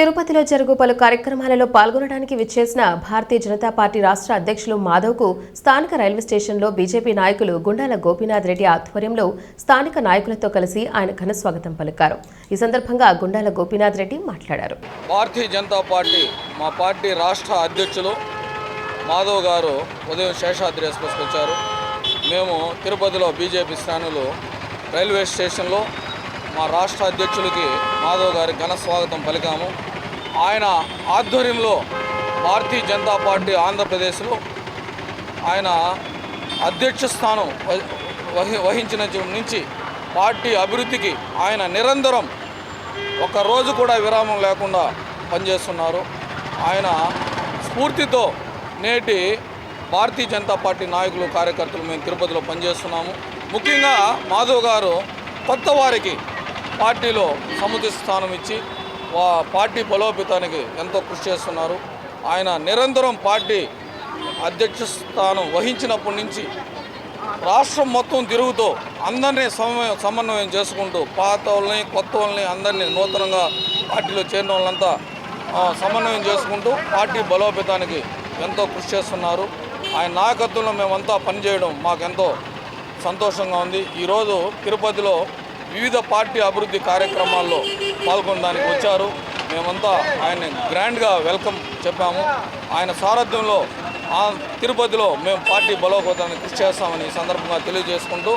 తిరుపతిలో జరుగు పలు కార్యక్రమాలలో పాల్గొనడానికి విచ్చేసిన భారతీయ జనతా పార్టీ రాష్ట్ర అధ్యక్షులు మాధవ్కు స్థానిక రైల్వే స్టేషన్లో బీజేపీ నాయకులు గుండాల గోపీనాథ్ రెడ్డి ఆధ్వర్యంలో స్థానిక నాయకులతో కలిసి ఆయన ఘన స్వాగతం పలికారు. ఈ సందర్భంగా గుండాల గోపీనాథ్ రెడ్డి మాట్లాడారు. భారతీయ జనతా పార్టీ మా పార్టీ రాష్ట్ర అధ్యక్షులు మాధవ్ గారు ఉదయం శేషాద్రి ఎక్స్ప్రెస్కి వచ్చారు. మేము తిరుపతిలో బీజేపీ స్థానంలో రైల్వే స్టేషన్లో మా రాష్ట్ర అధ్యక్షులకి మాధవ్ గారి ఘన స్వాగతం పలికాము. ఆయన ఆధ్వర్యంలో భారతీయ జనతా పార్టీ ఆంధ్రప్రదేశ్లో ఆయన అధ్యక్ష స్థానం వహి వహించిన నుంచి పార్టీ అభివృద్ధికి ఆయన నిరంతరం ఒక రోజు కూడా విరామం లేకుండా పనిచేస్తున్నారు. ఆయన స్ఫూర్తితో నేటి భారతీయ జనతా పార్టీ నాయకులు కార్యకర్తలు మేము తిరుపతిలో పనిచేస్తున్నాము. ముఖ్యంగా మాధవ్ గారు కొత్త వారికి పార్టీలో సముచిత స్థానం ఇచ్చి వా పార్టీ బలోపేతానికి ఎంతో కృషి చేస్తున్నారు. ఆయన నిరంతరం పార్టీ అధ్యక్ష స్థానం వహించినప్పటి నుంచి రాష్ట్రం మొత్తం తిరుగుతూ అందరినీ సమన్వయం సమన్వయం చేసుకుంటూ పాత వాళ్ళని కొత్త వాళ్ళని అందరినీ నూతనంగా పార్టీలో చేరిన వాళ్ళంతా సమన్వయం చేసుకుంటూ పార్టీ బలోపేతానికి ఎంతో కృషి చేస్తున్నారు. ఆయన నాయకత్వంలో మేమంతా పనిచేయడం మాకెంతో సంతోషంగా ఉంది. ఈరోజు తిరుపతిలో వివిధ పార్టీ అభివృద్ధి కార్యక్రమాల్లో పాల్గొనడానికి వచ్చారు. మేమంతా ఆయన్ని గ్రాండ్గా వెల్కమ్ చెప్పాము. ఆయన సారథ్యంలో ఆ తిరుపతిలో మేము పార్టీ బలోపేతాన్ని కృషి చేస్తామని ఈ సందర్భంగా తెలియజేసుకుంటూ